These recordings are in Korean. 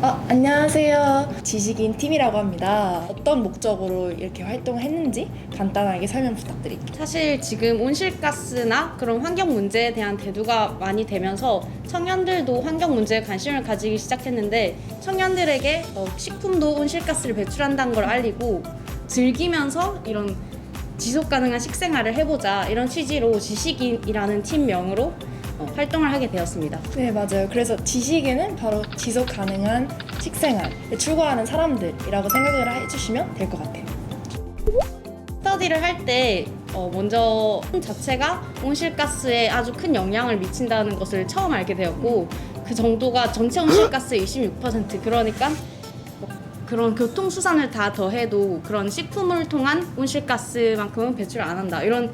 안녕하세요. 지식인 팀이라고 합니다. 어떤 목적으로 이렇게 활동을 했는지 간단하게 설명 부탁드릴게요. 사실 지금 온실가스나 그런 환경 문제에 대한 대두가 많이 되면서 청년들도 환경 문제에 관심을 가지기 시작했는데 청년들에게 어, 식품도 온실가스를 배출한다는 걸 알리고 즐기면서 이런 지속 가능한 식생활을 해보자 이런 취지로 지식인이라는 팀명으로 어, 활동을 하게 되었습니다. 네, 맞아요. 그래서 지식에는 바로 지속 가능한 식생활, 출구하는 사람들이라고 생각을 해주시면 될 것 같아요. 스터디를 할때 어, 먼저 자체가 온실가스에 아주 큰 영향을 미친다는 것을 처음 알게 되었고 그 정도가 전체 온실가스의 26% 그러니까 뭐 그런 교통수산을 다 더해도 그런 식품을 통한 온실가스만큼은 배출 안 한다. 이런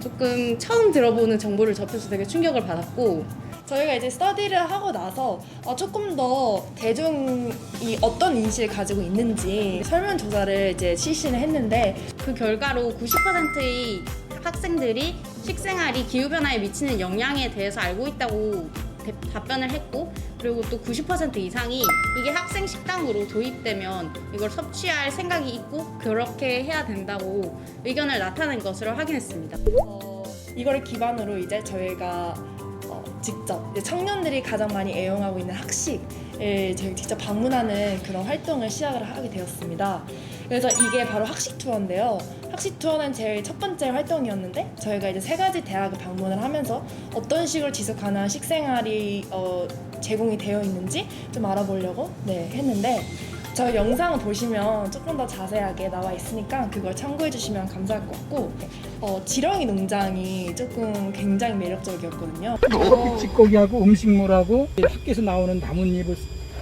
조금 처음 들어보는 정보를 접해서 되게 충격을 받았고 저희가 이제 스터디를 하고 나서 어, 조금 더 대중이 어떤 인식을 가지고 있는지 설문 조사를 이제 실시를 했는데 그 결과로 90%의 학생들이 식생활이 기후변화에 미치는 영향에 대해서 알고 있다고 대- 답변을 했고 그리고 또 90% 이상이 이게 학생 식당으로 도입되면 이걸 섭취할 생각이 있고 그렇게 해야 된다고 의견을 나타낸 것으로 확인했습니다. 어, 이거를 기반으로 이제 저희가 어, 직접 청년들이 가장 많이 애용하고 있는 학식을 저희 직접 방문하는 그런 활동을 시작을 하게 되었습니다. 그래서 이게 바로 학식 투어인데요. 학식 투어는 제일 첫 번째 활동이었는데 저희가 이제 세 가지 대학을 방문을 하면서 어떤 식으로 지속 가능한 식생활이 어, 제공이 되어 있는지 좀 알아보려고 네, 했는데 저 영상을 보시면 조금 더 자세하게 나와 있으니까 그걸 참고해 주시면 감사할 것 같고 어, 지렁이 농장이 조금 굉장히 매력적이었거든요. 커피 찌꺼기하고 음식물하고 학교에서 나오는 나뭇잎을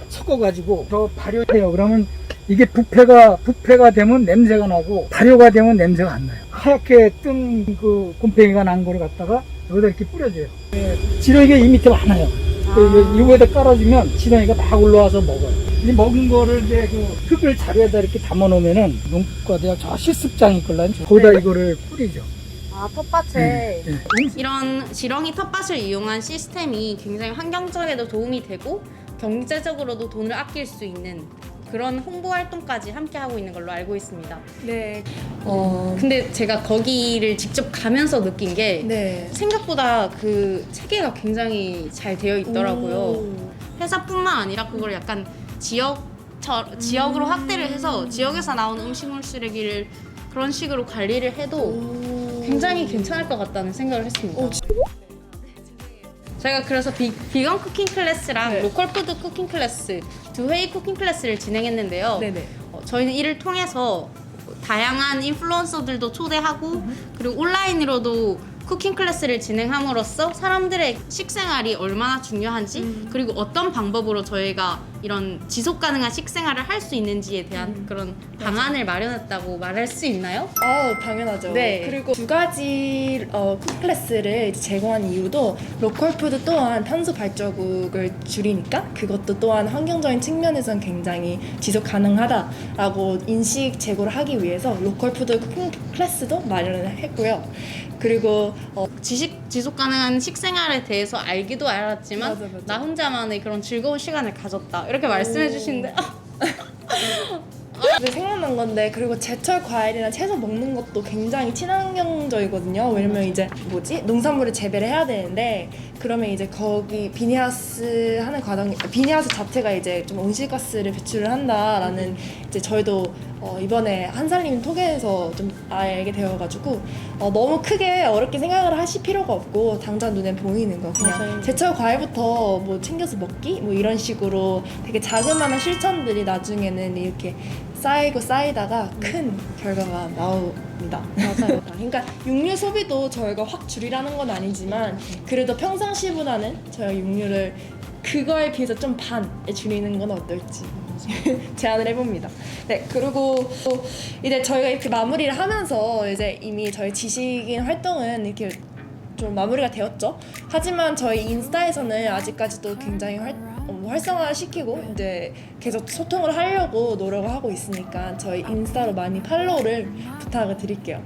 섞어가지고 저 발효해요. 그러면 이게 부패가 부패가 되면 냄새가 나고 발효가 되면 냄새가 안 나요. 하얗게 뜬 그 곰팡이가 난 거를 갖다가 여기다 이렇게 뿌려줘요. 네, 지렁이가 이 밑에 많아요. 그 이거에다 깔아주면 지렁이가 막 올라와서 먹어요. 이 먹은 거를 이제 그 흙을 자루에다 이렇게 담아 놓으면은 농가대학 저 실습장이 있걸요. 거기다 이거를 뿌리죠. 아 텃밭에 네. 이런 지렁이 텃밭을 이용한 시스템이 굉장히 환경적에도 도움이 되고 경제적으로도 돈을 아낄 수 있는 그런 홍보 활동까지 함께 하고 있는 걸로 알고 있습니다. 네. 어, 근데 제가 거기를 직접 가면서 느낀 게 네. 생각보다 그 체계가 굉장히 잘 되어 있더라고요. 오. 회사뿐만 아니라 그걸 약간 지역 지역으로 확대를 해서 지역에서 나온 음식물 쓰레기를 그런 식으로 관리를 해도 오. 굉장히 괜찮을 것 같다는 생각을 했습니다. 오, 저희가 그래서 비, 비건 쿠킹 클래스랑 네. 로컬 푸드 쿠킹 클래스 두 회의 쿠킹 클래스를 진행했는데요. 네네. 어, 저희는 이를 통해서 다양한 인플루언서들도 초대하고 그리고 온라인으로도 쿠킹 클래스를 진행함으로써 사람들의 식생활이 얼마나 중요한지 음. 그리고 어떤 방법으로 저희가 이런 지속 가능한 식생활을 할 수 있는지에 대한 음. 그런 방안을 마련했다고 말할 수 있나요? 아 당연하죠. 네. 그리고 두 가지 어, 쿠킹 클래스를 이제 제공한 이유도 로컬 푸드 또한 탄소 발자국을 줄이니까 그것도 또한 환경적인 측면에서는 굉장히 지속 가능하다라고 인식 제고를 하기 위해서 로컬 푸드 쿠킹 클래스도 마련을 했고요. 그리고 어, 지식 지속 가능한 식생활에 대해서 알기도 알았지만 맞아, 맞아. 나 혼자만의 그런 즐거운 시간을 가졌다 이렇게 말씀해 오. 주시는데 아, 근데 생각난 건데 그리고 제철 과일이나 채소 먹는 것도 굉장히 친환경적이거든요. 왜냐면 이제 뭐지 농산물을 재배를 해야 되는데 그러면 이제 거기 비니하우스 하는 과정 비니하우스 자체가 이제 좀 온실가스를 배출을 한다라는 이제 저희도 어, 이번에 한살님 톡에서 좀 알게 되어가지고 어, 너무 크게 어렵게 생각을 하실 필요가 없고 당장 눈에 보이는 거 그냥 맞아요. 제철 과일부터 뭐 챙겨서 먹기 뭐 이런 식으로 되게 자그마한 실천들이 나중에는 이렇게 쌓이고 쌓이다가 큰 결과가 나옵니다. 맞아요. 그러니까 육류 소비도 저희가 확 줄이라는 건 아니지만 그래도 평상시보다는 저희가 육류를 그거에 비해서 좀 반에 줄이는 건 어떨지 제안을 해봅니다. 네, 그리고 또 이제 저희가 이렇게 마무리를 하면서 이제 이미 저희 지식인 활동은 이렇게 좀 마무리가 되었죠. 하지만 저희 인스타에서는 아직까지도 굉장히 활, 어, 활성화시키고 이제 계속 소통을 하려고 노력을 하고 있으니까 저희 인스타로 많이 팔로우를 부탁을 드릴게요.